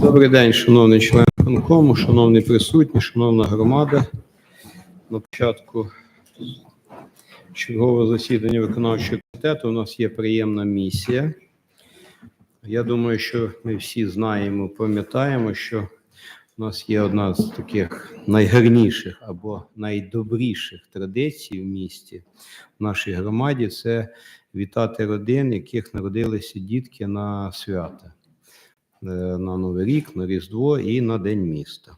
Добрий день, шановний член виконкому, шановні присутні, шановна громада. На початку чергового засідання виконавчого комітету у нас є приємна місія. Я думаю, що ми всі знаємо, пам'ятаємо, що у нас є одна з таких найгарніших або найдобріших традицій в місті, в нашій громаді це вітати родин, яких народилися дітки на свята. Е, на Новий рік, на Різдво і на День міста.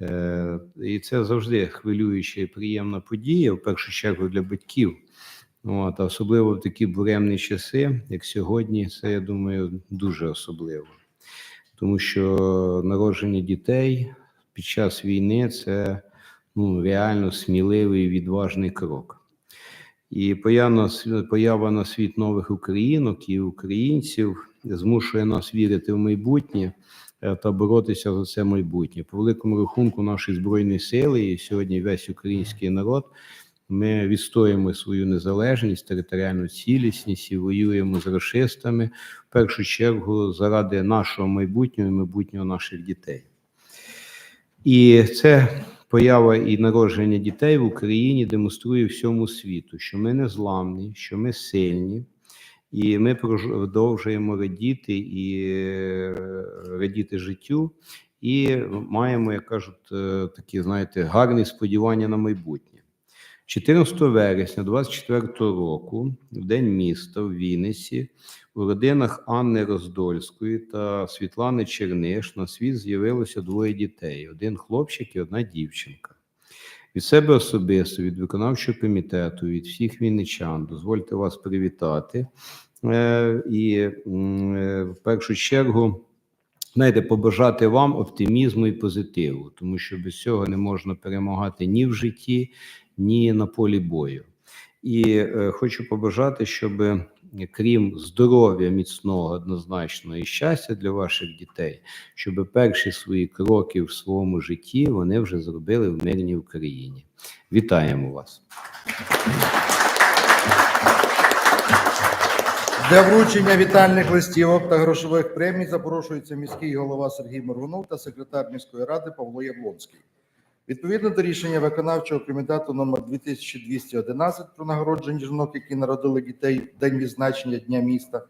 Е, І це завжди хвилююча і приємна подія, в першу чергу для батьків. От, особливо в такі буремні часи, як сьогодні, це, я думаю, дуже особливо. Тому що народження дітей під час війни це ну, реально сміливий відважний крок. І поява на світ нових українок і українців змушує нас вірити в майбутнє е, та боротися за це майбутнє. По великому рахунку, наші збройні сили і сьогодні весь український народ. Ми відстоюємо свою незалежність, територіальну цілісність і воюємо з расистами в першу чергу заради нашого майбутнього і майбутнього наших дітей. І це поява і народження дітей в Україні демонструє всьому світу, що ми не зламні, що ми сильні, і ми продовжуємо радіти і е, радіти життю, і маємо, як кажуть, е, такі, знаєте, гарні сподівання на майбутнє. 14 вересня 24 року, в день міста в Вінниці, у родинах Анни Роздольської та Світлани Черниш на світ з'явилося двоє дітей: один хлопчик і одна дівчинка. Від себе особисто, від виконавчого комітету, від всіх вінничан, дозвольте вас привітати. Е, І е, в першу чергу, знаєте, побажати вам оптимізму і позитиву, тому що без цього не можна перемагати ні в житті, ні на полі бою. І е, хочу побажати, щоб крім здоров'я міцного однозначно і щастя для ваших дітей, щоб перші свої кроки в своєму житті вони вже зробили в мирній Україні. Вітаємо вас! Для вручення вітальних листівок та грошових премій запрошується міський голова Сергій Моргунов та секретар міської ради Павло Яблонський. Відповідно до рішення виконавчого комітету номер 2211 про нагородження жінок, які народили дітей в день відзначення Дня міста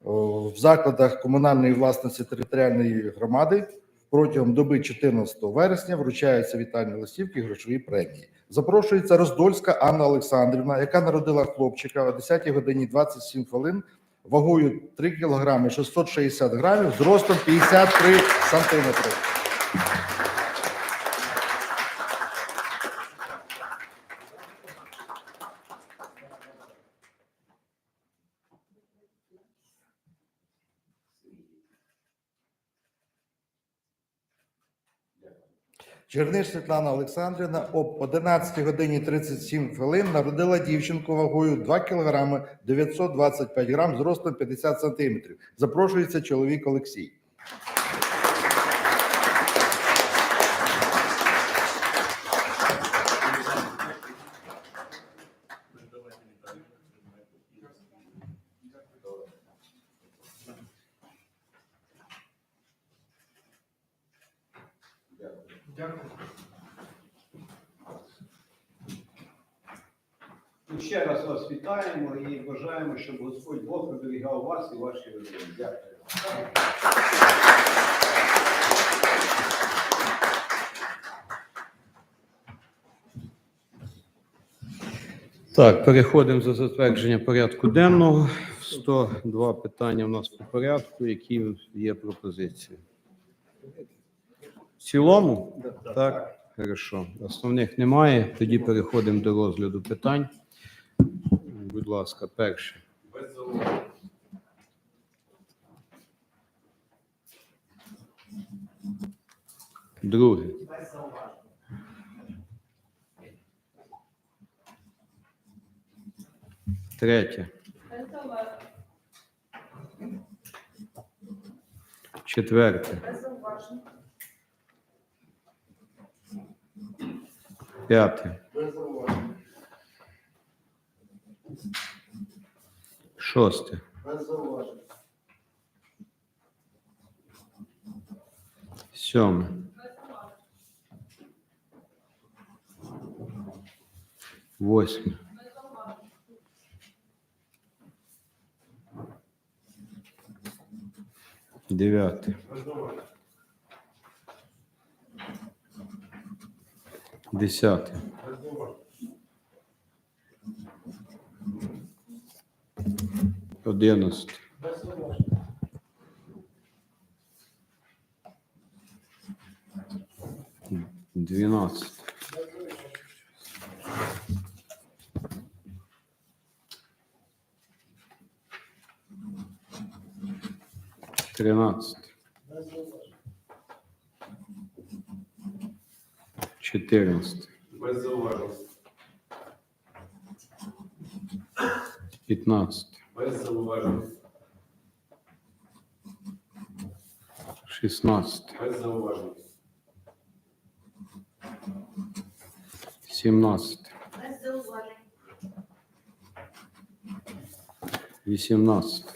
в закладах комунальної власності територіальної громади протягом доби 14 вересня вручаються вітальні листівки і грошові премії. Запрошується Роздольська Анна Олександрівна, яка народила хлопчика о 10 годині 27 хвилин вагою 3 кг 660 грамів, зростом 53 сантиметри. Черниш Світлана Олександрівна об 11 годині 37 хвилин народила дівчинку вагою 2 кг 925 грам, зростом 50 сантиметрів. Запрошується чоловік Олексій. Ну, Ще раз вас вітаємо і бажаємо, щоб Господь Бог оберігав вас і ваші родини. Дякую. Так, переходимо за затвердження порядку денного. 102 питання у нас по порядку. Які є пропозиції? В цілому? Так, хорошо. Основних немає. Тоді переходимо до розгляду питань. Будь ласка, перше. Друге. Третє. Четверте. П'яте. Шосте. Сьоме. восемь Девятый. Десятый. Одиннадцатый. Двенадцатый. 13, 14, Без зауважень. 15, Без 16, 17, 18,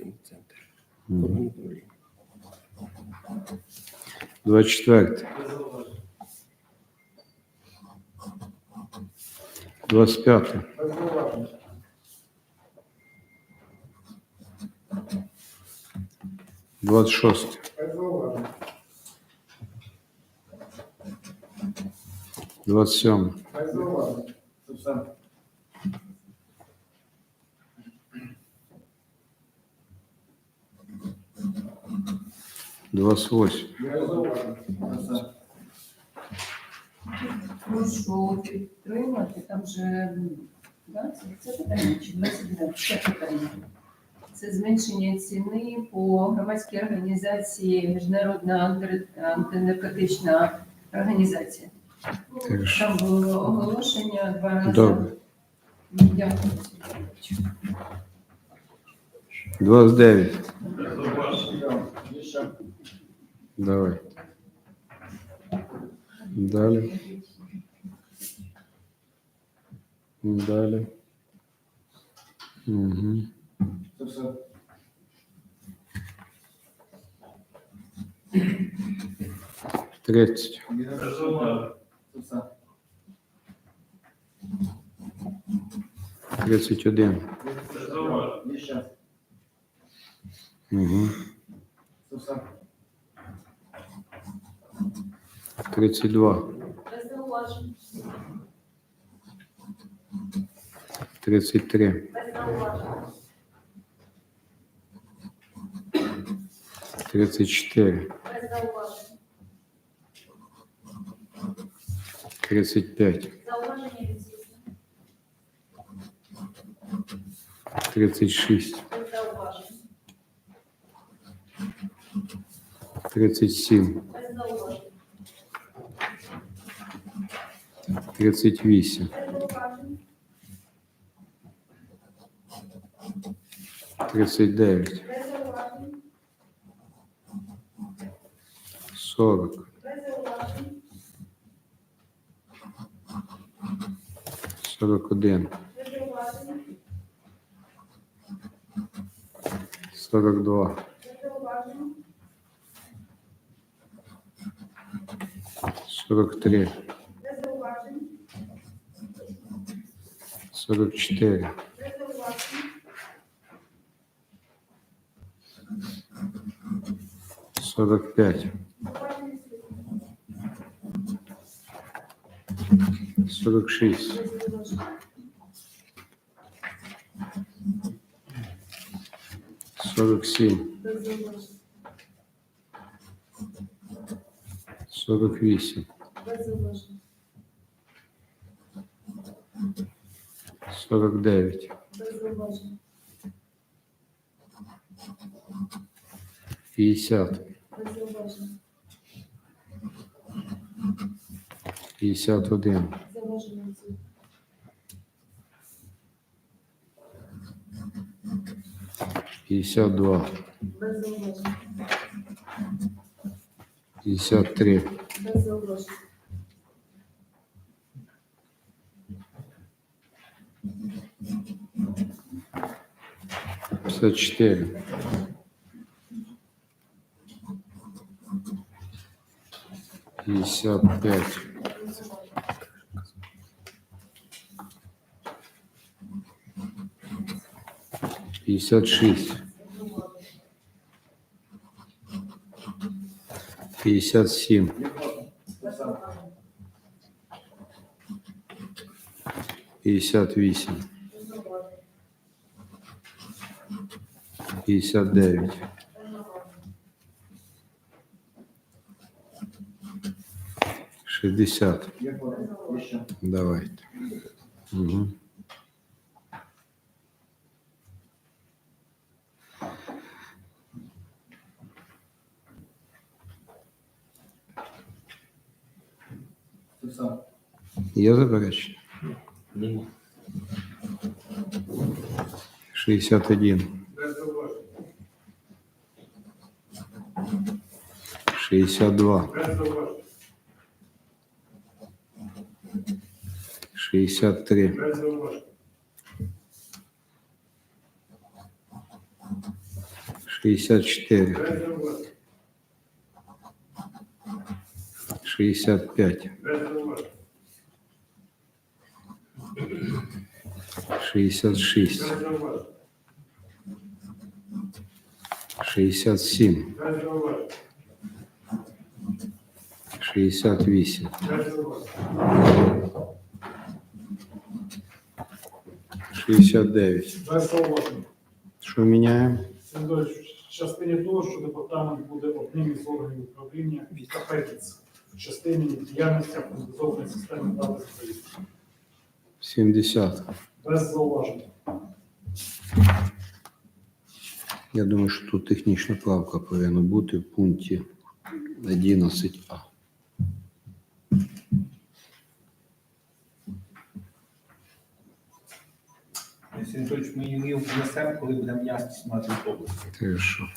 координаційний центр. Угу. 24. 25. 26. 27. 28. Прошу підтримати, там же 20, це питання чи 29, це питання. Це зменшення ціни по громадській організації Міжнародна антинаркотична організація. Там було оголошення два рази. Добре. Дякую. 29. Давай. Далі. Далі. Угу. Це все. Тридцять. Без зауважень. Це все. Тридцять один. Без зауважень. Є ще. Угу. 32. 33. 34. 35. 36. 37. 38. тридцать дев'ять. Сорок. Сорок один. Сорок два. Сорок три. 44. Сорок пять. Сорок шесть. Сорок семь. Сорок восемь. 49. Пятьдесят. Пятьдесят один. Пятьдесят два. Пятьдесят три. Без зауважень. пятьдесят четыре, пятьдесят пять, пятьдесят шесть, пятьдесят семь, пятьдесят восемь, пятьдесят девять, шестьдесят. Давайте. Угу. Є заперечення? Нема. 61, Без зауважень. 62, Без зауважень. 63, Без зауважень. 64, Без зауважень. 65, Без зауважень. 66, Без зауважень. 67, 68, Без зауважень. 69. Без зауважень. Що міняємо? Сендович, в частині того, що департамент буде одним із органів управління та ПЕКІЦ в частині діяльності автоматизованої системи дати сповістки. 70. Без зауважень. Я думаю, що тут технічна правка повинна бути в пункті 11а. внесемо, коли будемо ясність мати в області. Хорошо.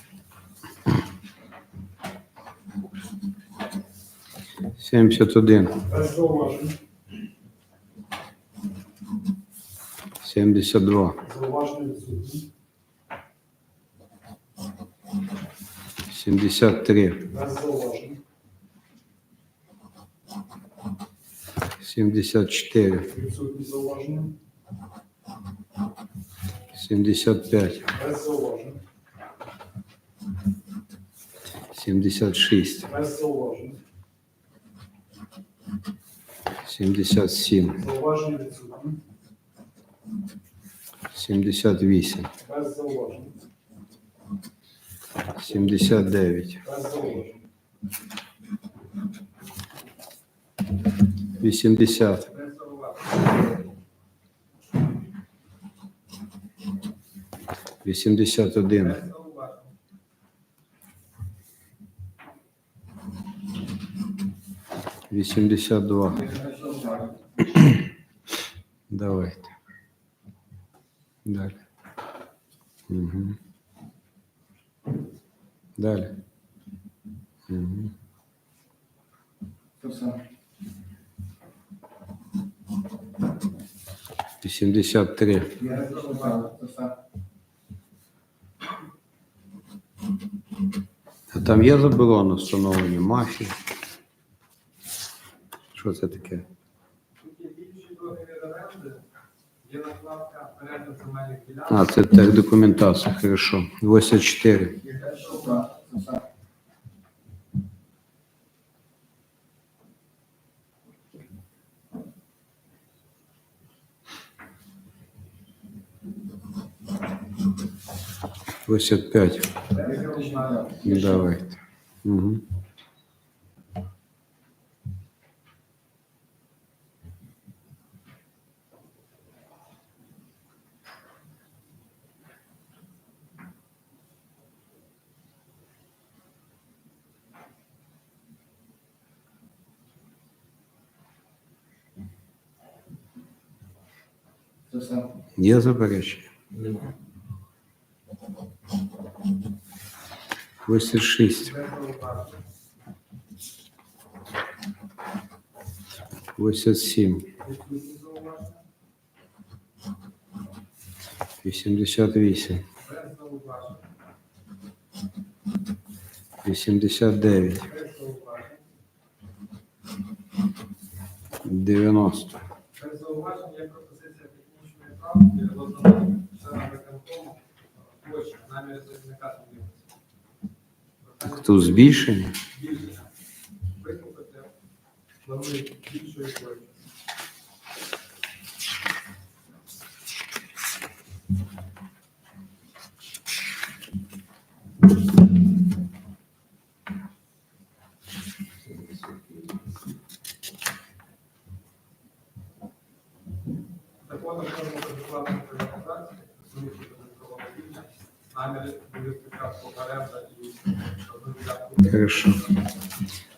71, Без зауважень. 72, Зауваження відсутні. 73, Без зауважень. 74, Відсутні зауваження. 75, Без зауважень. 76, Без зауважень. 77, Зауваження відсутні. 78, Без зауважень. 79, Без зауважень. 80, Без зауважень. 81, Без зауважень. 82. Давайте. Далі. Угу. Далі. Угу. 83. А там є заборона встановлення мафії? Що це таке? А, це так, документація, хорошо. 84. Восемьдесят пять. Ну, Можно я? Угу. Я заперечую. 86. 87. 88. 89. 90. Без зауважень є пропозиція технічної правки Хто збільшення?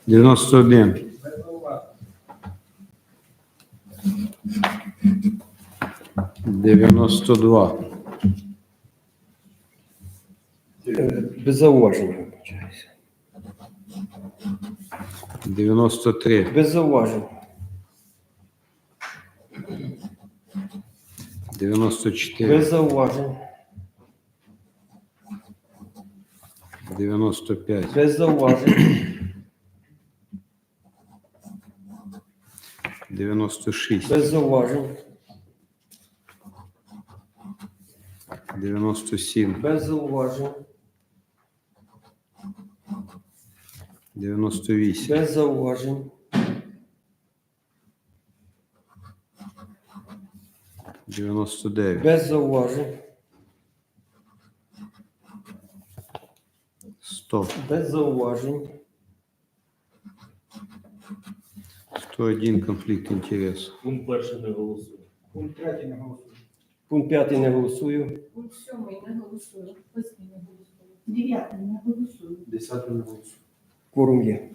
91. Без зауважень. 92. Без зауваження вибачаюся. 93. Без зауважень. 94. Без зауважень. 95. Без зауважень. 96. Без зауважень. 97. Без зауважень. 98. Без зауважень. 99. Без зауважень. 100. Без зауважень. 101. Конфликт интересов. Пункт перший не голосує. Пункт третій не голосує. Пункт п'ятий не голосую. Пункт сьомий не голосую. Восьмий не голосую. Дев'ятий не голосую. Десятий не голосує. Кворум є.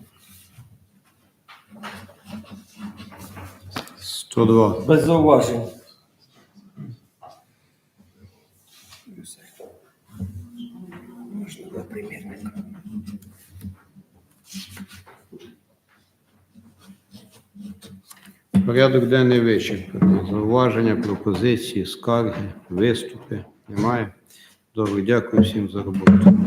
102. Без зауважень. Порядок денний вичерпаний. Зауваження, пропозиції, скарги, виступи. Немає. Добре, дякую всім за роботу.